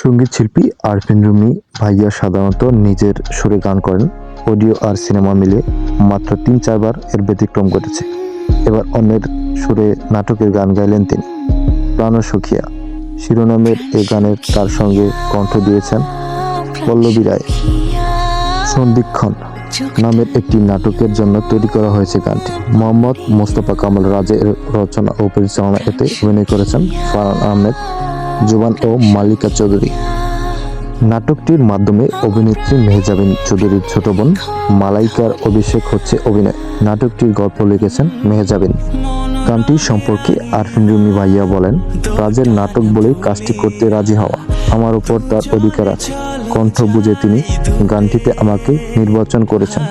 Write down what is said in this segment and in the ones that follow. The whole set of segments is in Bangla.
সংগীত শিল্পী আরফিন রুমি ভাইয়া সাধারণত নিজের সুরে গান করেন, অডিও আর সিনেমা মিলে মাত্র তিন চারবার এর ব্যতিক্রম ঘটেছে। এবার অন্যের সুরে নাটকের গান গাইলেন তিনি। প্রাণ সুখিয়া শিরোনামের এই গানের তার সঙ্গে কণ্ঠ দিয়েছেন পল্লবী রায়। সন্ধিক্ষণ নামের একটি নাটকের জন্য তৈরি করা হয়েছে গানটি। মোহাম্মদ মোস্তফা কামাল রাজের রচনা ও পরিচালনা এতে অভিনয় করেছেন ফারহান আহমেদ। জুবান ও মালিকা চৌধুরী। নাটকটির মাধ্যমে অভিনেত্রী মেহজাবিন চৌধুরীর ছোট বোন মালাইকার অভিষেক হচ্ছে অভিনয়। নাটকটির গল্প লিখেছেন মেহজাবিন। গানটি সম্পর্কে আরফিন রুমি ভাইয়া বলেন রাজের নাটক বলেই কাজটি করতে রাজি হওয়া আমার উপর তার অধিকার আছে। কণ্ঠ বুঝে তিনি গানটিতে আমাকে নির্বাচন করেছেন।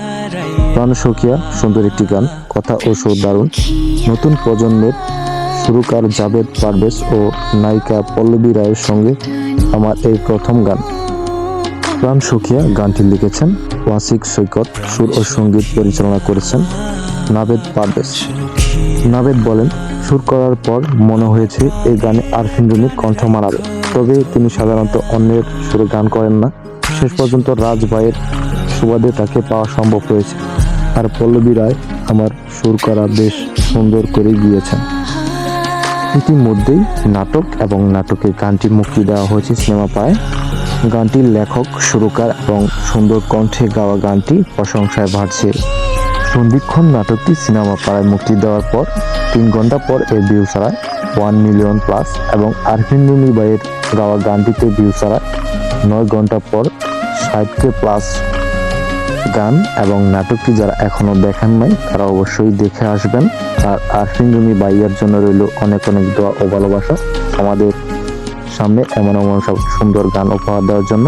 প্রাণ সখিয়া, সুন্দর একটি গান, কথা ও সুর দারুণ। নতুন প্রজন্মের সুরকার জাভেদ পারভেজ ও নায়িকা পল্লবী রায়ের সঙ্গে আমার এই প্রথম গান। প্রাণ সুখিয়া গানটি লিখেছেন ওয়াসিক সৈকত, সুর ও সংগীত পরিচালনা করেছেন নাভেদ পারভেজ। নাভেদ বলেন, সুর করার পর মনে হয়েছে এই গানে আরফিন রুমির কণ্ঠ মানাবে। তবে তিনি সাধারণত অন্যের সুরে গান করেন না। শেষ পর্যন্ত রাজ ভাইয়ের সুবাদে তাকে পাওয়া সম্ভব হয়েছে। আর পল্লবী রায় আমার সুর করা বেশ সুন্দর করে গিয়েছেন। ইতিমধ্যেই নাটক এবং নাটকের গানটি মুক্তি দেওয়া হয়েছে সিনেমা পায় গানটির লেখক, সুরকার এবং সুন্দর কণ্ঠে গাওয়া গানটি প্রশংসায় ভাসছে সন্ধিক্ষণ নাটকটি সিনেমা পাড়ায় মুক্তি দেওয়ার পর তিন ঘণ্টা পর এর ভিউ ছাড়ায় ওয়ান মিলিয়ন প্লাস এবং আরফিন রুমি বাইয়ের গাওয়া গানটিতে ভিউ ছাড়ায় নয় ঘণ্টা পর ষাটকে প্লাস গান এবং নাটকটি যারা এখনও দেখেন নাই, তারা অবশ্যই দেখে আসবেন। আর আরফিন রুমি বাইয়ার জন্য রইল অনেক অনেক দোয়া ও ভালোবাসা। আমাদের সামনে এমন এমন সব সুন্দর গান উপহার দেওয়ার জন্য